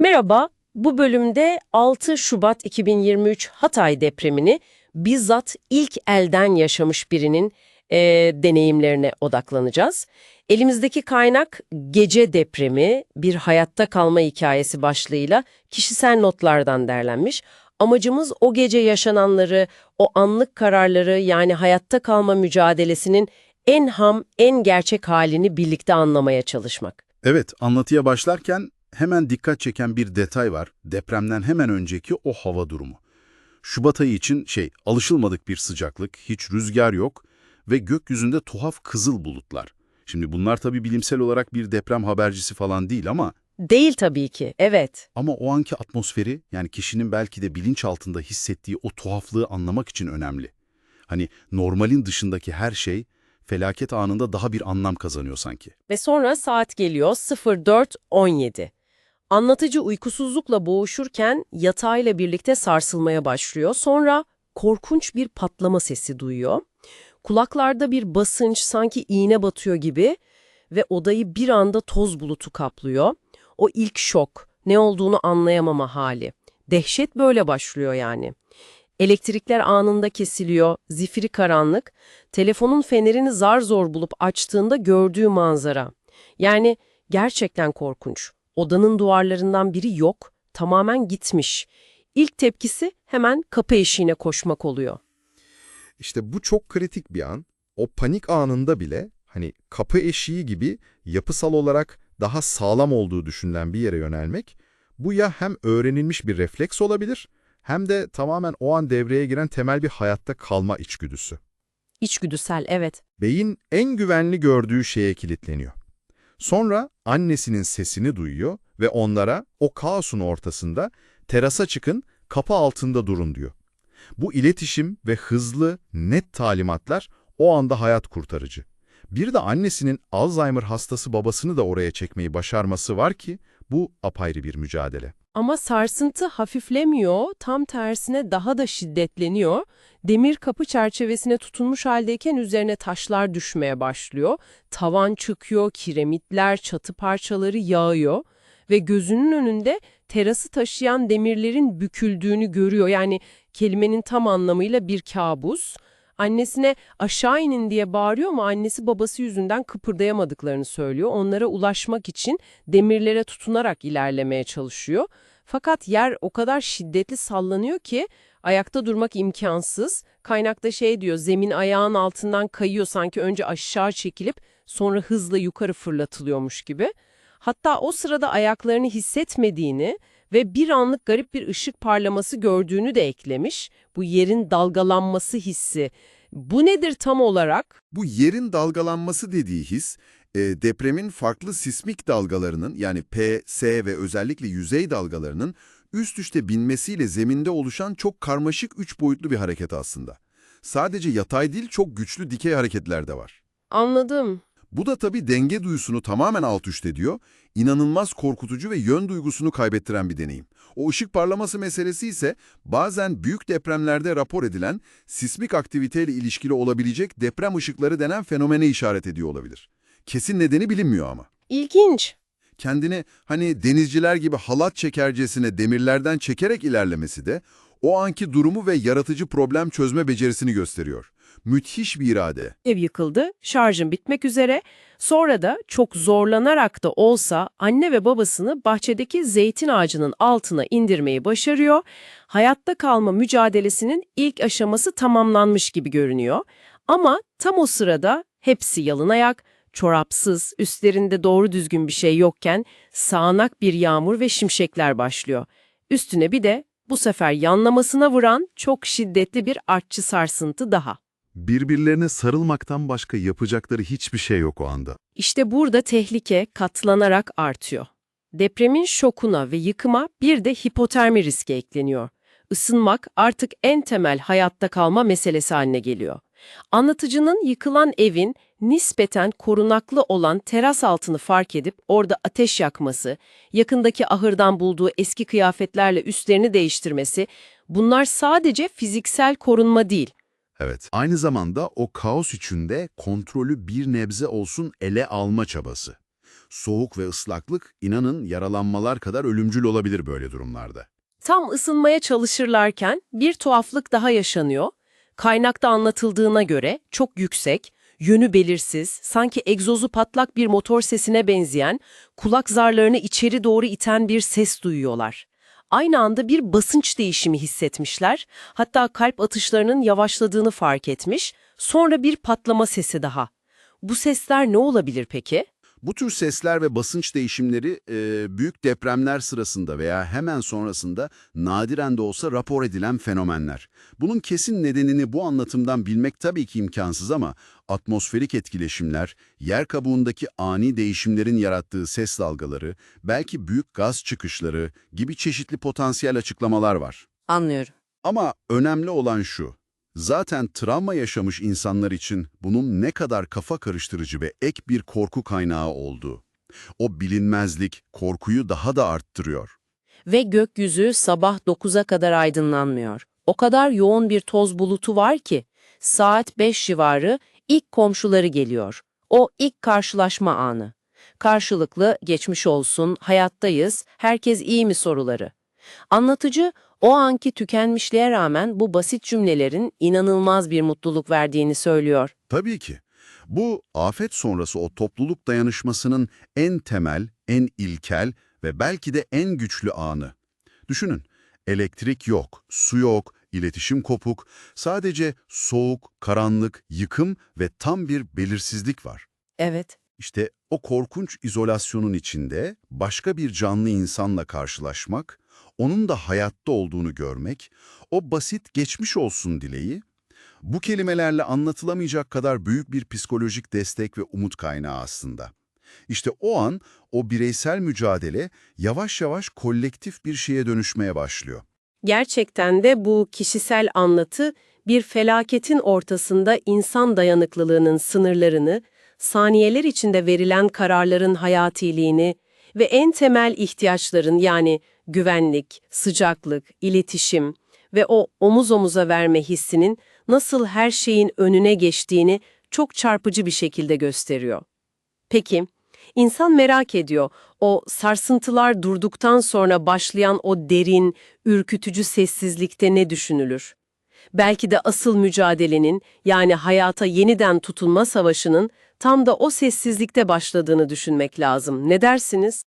Merhaba, bu bölümde 6 Şubat 2023 Hatay depremini bizzat ilk elden yaşamış birinin eee, deneyimlerine odaklanacağız. Elimizdeki kaynak Gece Depremi, bir hayatta kalma hikayesi başlığıyla kişisel notlardan derlenmiş. Amacımız o gece yaşananları, o anlık kararları yani hayatta kalma mücadelesinin en ham, en gerçek halini birlikte anlamaya çalışmak. Evet, anlatıya başlarken hemen dikkat çeken bir detay var. Depremden hemen önceki o hava durumu. Şubat ayı için şey, alışılmadık bir sıcaklık, hiç rüzgar yok ve gökyüzünde tuhaf kızıl bulutlar. Şimdi bunlar tabii bilimsel olarak bir deprem habercisi falan değil ama Değil tabii ki, evet. ama o anki atmosferi yani kişinin belki de bilinçaltında hissettiği o tuhaflığı anlamak için önemli. Hani normalin dışındaki her şey felaket anında daha bir anlam kazanıyor sanki. Ve sonra saat geliyor 04.17. Anlatıcı uykusuzlukla boğuşurken yatağıyla birlikte sarsılmaya başlıyor. Sonra korkunç bir patlama sesi duyuyor. Kulaklarda bir basınç sanki iğne batıyor gibi ve odayı bir anda toz bulutu kaplıyor. O ilk şok, ne olduğunu anlayamama hali. Dehşet böyle başlıyor yani. Elektrikler anında kesiliyor, zifiri karanlık, telefonun fenerini zar zor bulup açtığında gördüğü manzara. Yani gerçekten korkunç. Odanın duvarlarından biri yok, tamamen gitmiş. İlk tepkisi hemen kapı eşiğine koşmak oluyor. İşte bu çok kritik bir an. O panik anında bile hani kapı eşiği gibi yapısal olarak daha sağlam olduğu düşünülen bir yere yönelmek, bu ya hem öğrenilmiş bir refleks olabilir hem de tamamen o an devreye giren temel bir hayatta kalma içgüdüsü. İçgüdüsel, evet. Beyin en güvenli gördüğü şeye kilitleniyor. Sonra annesinin sesini duyuyor ve onlara o kaosun ortasında terasa çıkın, kapı altında durun diyor. Bu iletişim ve hızlı, net talimatlar o anda hayat kurtarıcı. Bir de annesinin Alzheimer hastası babasını da oraya çekmeyi başarması var ki bu apayrı bir mücadele. Ama sarsıntı hafiflemiyor, tam tersine daha da şiddetleniyor. Demir kapı çerçevesine tutunmuş haldeyken üzerine taşlar düşmeye başlıyor. Tavan çıkıyor, kiremitler, çatı parçaları yağıyor ve gözünün önünde terası taşıyan demirlerin büküldüğünü görüyor. Yani kelimenin tam anlamıyla bir kabus. Annesine aşağı inin diye bağırıyor ama annesi babası yüzünden kıpırdayamadıklarını söylüyor. Onlara ulaşmak için demirlere tutunarak ilerlemeye çalışıyor. Fakat yer o kadar şiddetli sallanıyor ki ayakta durmak imkansız. Kaynakta şey diyor, zemin ayağın altından kayıyor sanki önce aşağı çekilip sonra hızla yukarı fırlatılıyormuş gibi. Hatta o sırada ayaklarını hissetmediğini ve bir anlık garip bir ışık parlaması gördüğünü de eklemiş. Bu yerin dalgalanması hissi. Bu nedir tam olarak? Bu yerin dalgalanması dediği his, e, depremin farklı sismik dalgalarının yani P, S ve özellikle yüzey dalgalarının üst üste binmesiyle zeminde oluşan çok karmaşık üç boyutlu bir hareket aslında. Sadece yatay değil çok güçlü dikey hareketler de var. Anladım. Bu da tabii denge duyusunu tamamen alt üst ediyor, inanılmaz korkutucu ve yön duygusunu kaybettiren bir deneyim. O ışık parlaması meselesi ise bazen büyük depremlerde rapor edilen sismik aktiviteyle ilişkili olabilecek deprem ışıkları denen fenomene işaret ediyor olabilir. Kesin nedeni bilinmiyor ama. İlginç. Kendini hani denizciler gibi halat çekercesine demirlerden çekerek ilerlemesi de o anki durumu ve yaratıcı problem çözme becerisini gösteriyor. Müthiş bir irade. Ev yıkıldı, şarjım bitmek üzere. Sonra da çok zorlanarak da olsa anne ve babasını bahçedeki zeytin ağacının altına indirmeyi başarıyor. Hayatta kalma mücadelesinin ilk aşaması tamamlanmış gibi görünüyor. Ama tam o sırada hepsi yalın ayak, çorapsız, üstlerinde doğru düzgün bir şey yokken sağanak bir yağmur ve şimşekler başlıyor. Üstüne bir de bu sefer yanlamasına vuran çok şiddetli bir artçı sarsıntı daha. Birbirlerine sarılmaktan başka yapacakları hiçbir şey yok o anda. İşte burada tehlike katlanarak artıyor. Depremin şokuna ve yıkıma bir de hipotermi riski ekleniyor. Isınmak artık en temel hayatta kalma meselesi haline geliyor. Anlatıcının yıkılan evin nispeten korunaklı olan teras altını fark edip orada ateş yakması, yakındaki ahırdan bulduğu eski kıyafetlerle üstlerini değiştirmesi, bunlar sadece fiziksel korunma değil, Evet. Aynı zamanda o kaos içinde kontrolü bir nebze olsun ele alma çabası. Soğuk ve ıslaklık inanın yaralanmalar kadar ölümcül olabilir böyle durumlarda. Tam ısınmaya çalışırlarken bir tuhaflık daha yaşanıyor. Kaynakta anlatıldığına göre çok yüksek, yönü belirsiz, sanki egzozu patlak bir motor sesine benzeyen, kulak zarlarını içeri doğru iten bir ses duyuyorlar. Aynı anda bir basınç değişimi hissetmişler, hatta kalp atışlarının yavaşladığını fark etmiş, sonra bir patlama sesi daha. Bu sesler ne olabilir peki? Bu tür sesler ve basınç değişimleri e, büyük depremler sırasında veya hemen sonrasında nadiren de olsa rapor edilen fenomenler. Bunun kesin nedenini bu anlatımdan bilmek tabii ki imkansız ama atmosferik etkileşimler, yer kabuğundaki ani değişimlerin yarattığı ses dalgaları, belki büyük gaz çıkışları gibi çeşitli potansiyel açıklamalar var. Anlıyorum. Ama önemli olan şu, zaten travma yaşamış insanlar için bunun ne kadar kafa karıştırıcı ve ek bir korku kaynağı olduğu. O bilinmezlik korkuyu daha da arttırıyor. Ve gökyüzü sabah 9'a kadar aydınlanmıyor. O kadar yoğun bir toz bulutu var ki saat 5 civarı ilk komşuları geliyor. O ilk karşılaşma anı. Karşılıklı geçmiş olsun, hayattayız, herkes iyi mi soruları. Anlatıcı o anki tükenmişliğe rağmen bu basit cümlelerin inanılmaz bir mutluluk verdiğini söylüyor. Tabii ki. Bu afet sonrası o topluluk dayanışmasının en temel, en ilkel ve belki de en güçlü anı. Düşünün, elektrik yok, su yok, iletişim kopuk, sadece soğuk, karanlık, yıkım ve tam bir belirsizlik var. Evet. İşte o korkunç izolasyonun içinde başka bir canlı insanla karşılaşmak, onun da hayatta olduğunu görmek, o basit geçmiş olsun dileği, bu kelimelerle anlatılamayacak kadar büyük bir psikolojik destek ve umut kaynağı aslında. İşte o an o bireysel mücadele yavaş yavaş kolektif bir şeye dönüşmeye başlıyor. Gerçekten de bu kişisel anlatı bir felaketin ortasında insan dayanıklılığının sınırlarını, saniyeler içinde verilen kararların hayatiliğini ve en temel ihtiyaçların yani güvenlik, sıcaklık, iletişim ve o omuz omuza verme hissinin nasıl her şeyin önüne geçtiğini çok çarpıcı bir şekilde gösteriyor. Peki, insan merak ediyor, o sarsıntılar durduktan sonra başlayan o derin, ürkütücü sessizlikte ne düşünülür? Belki de asıl mücadelenin, yani hayata yeniden tutunma savaşının tam da o sessizlikte başladığını düşünmek lazım. Ne dersiniz?